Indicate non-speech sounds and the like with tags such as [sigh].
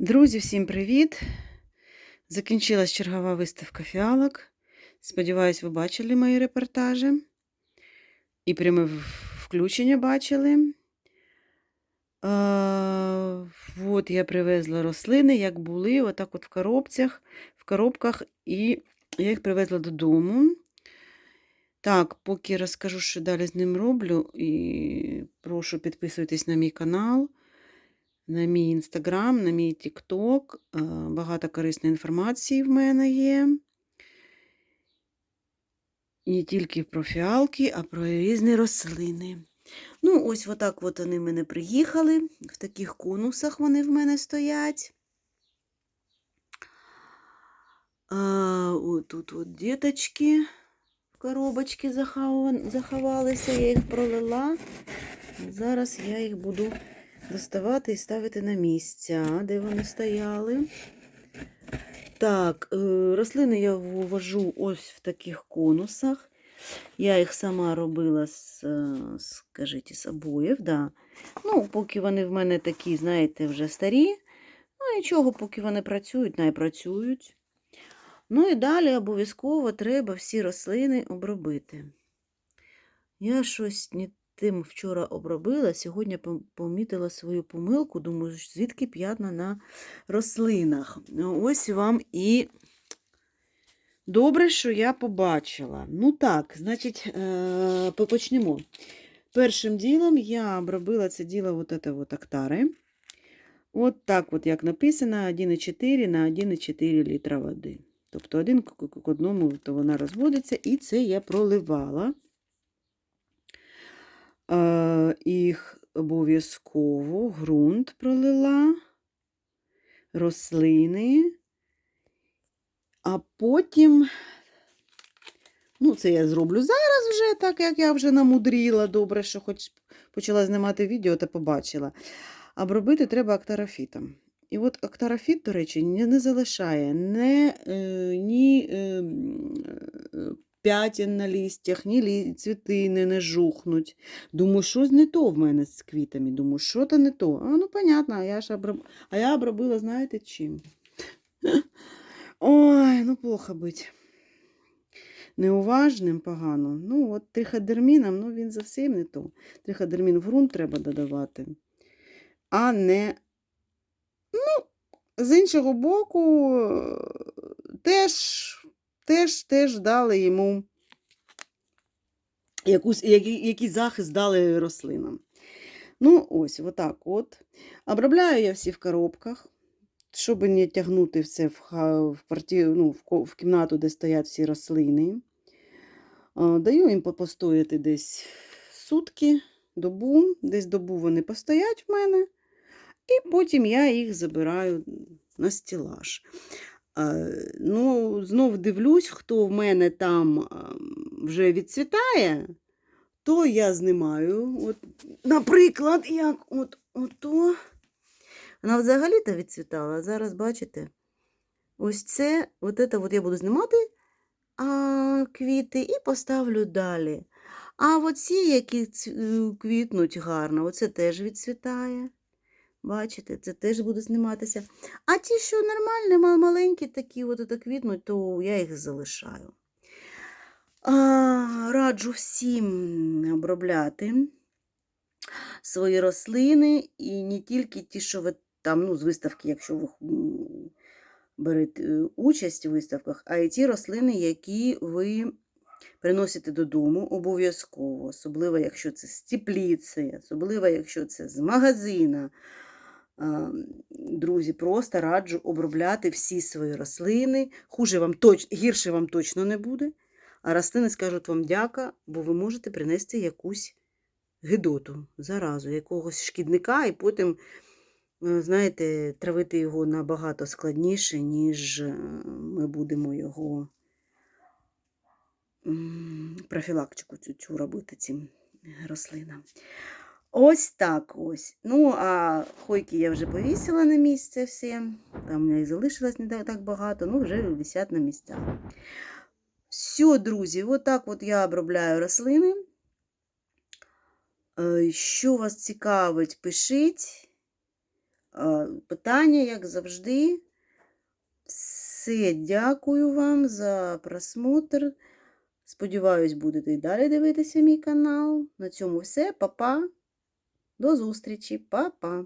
Друзі, всім привіт! Закінчилась чергова виставка фіалок. Сподіваюсь, ви бачили мої репортажі. І пряме включення бачили. А, от я привезла рослини, як були, отак от в коробцях, в коробках, і я їх привезла додому. Так, поки розкажу, що далі з ним роблю, і прошу підписуйтесь на мій канал на мій інстаграм, на мій тікток. Е, Багато корисної інформації в мене є. Не тільки про фіалки, а про різні рослини. Ну, ось отак от вони в мене приїхали. В таких конусах вони в мене стоять. Тут от діточки в коробочки заховалися, я їх пролила. Зараз я їх буду доставати і ставити на місця, де вони стояли. Так, е, рослини я ввожу ось в таких конусах. Я їх сама робила з, е, скажіть, з обоїв. Да. Ну, поки вони в мене такі, знаєте, вже старі. Ну, нічого, поки вони працюють, най працюють. Ну і далі обов'язково треба всі рослини обробити. Я щось не тим вчора обробила, сьогодні помітила свою помилку, думаю, звідки п'ятна на рослинах. Ну, Ось вам і добре, що я побачила. Ну так, значить, е, почнемо. Першим ділом я обробила це діло вот это вот актари. От так, от як написано, 1,4 на 1,4 літра води. Тобто один к одному то вона розводиться, і це я проливала. Е, їх обов'язково ґрунт пролила, рослини, а потім, ну, це я зроблю зараз вже, так як я вже намудріла, добре, що хоч почала знімати відео та побачила. Обробити треба актарофітом. І от актарофіт, до речі, не, залишає не, е, ні е, е, п'ятін на листях, ні лі, цвітини не жухнуть. Думаю, щось не то в мене з квітами. Думаю, що то не то. А ну, понятно, а я ж оброб... а я обробила, знаєте чим? [laughs] Ой, ну плохо бить. Неуважним погано. Ну, от триходерміном, ну він зовсім не то. Триходермін в ґрунт треба додавати, а не. Ну, з іншого боку, теж, теж, теж дали йому якусь, який, захист дали рослинам. Ну, ось, отак от. Обробляю я всі в коробках, щоб не тягнути все в, в, кварті, ну, в, кімнату, де стоять всі рослини. Даю їм попостояти десь сутки, добу, десь добу вони постоять в мене, і потім я їх забираю на стілаж. А, Ну, знов дивлюсь, хто в мене там вже відцвітає, то я знімаю. От, наприклад, як от, ото. Вона взагалі-то відцвітала, зараз бачите, ось це, от це от я буду знімати а, квіти і поставлю далі. А оці, які е, квітнуть гарно, оце теж відцвітає. Бачите, це теж буде зніматися. А ті, що нормальні, маленькі такі, от ото квітнуть, то я їх залишаю. А, раджу всім обробляти свої рослини, і не тільки ті, що ви там, ну, з виставки, якщо ви берете е, участь у виставках, а й ті рослини, які ви приносите додому обов'язково, особливо, якщо це з тепліці, особливо, якщо це з магазина. А, Друзі, просто раджу обробляти всі свої рослини. Хуже вам точ... Гірше вам точно не буде. А рослини скажуть вам дяка, бо ви можете принести якусь гидоту, заразу, якогось шкідника, і потім, е, знаєте, травити його набагато складніше, ніж е, ми будемо його профілактику цю, цю робити цим рослинам. Ось так ось. Ну, а хойки я вже повісила на місце всі. Там у мене їх залишилось не так- багато, ну вже висять на місцях. Все, друзі, отак от я обробляю рослини. Е, Що вас цікавить, пишіть. питання, як завжди. Все, дякую вам за просмотр. Сподіваюсь, будете і далі дивитися мій канал. На цьому все. Па-па. До зустрічі. Па-па.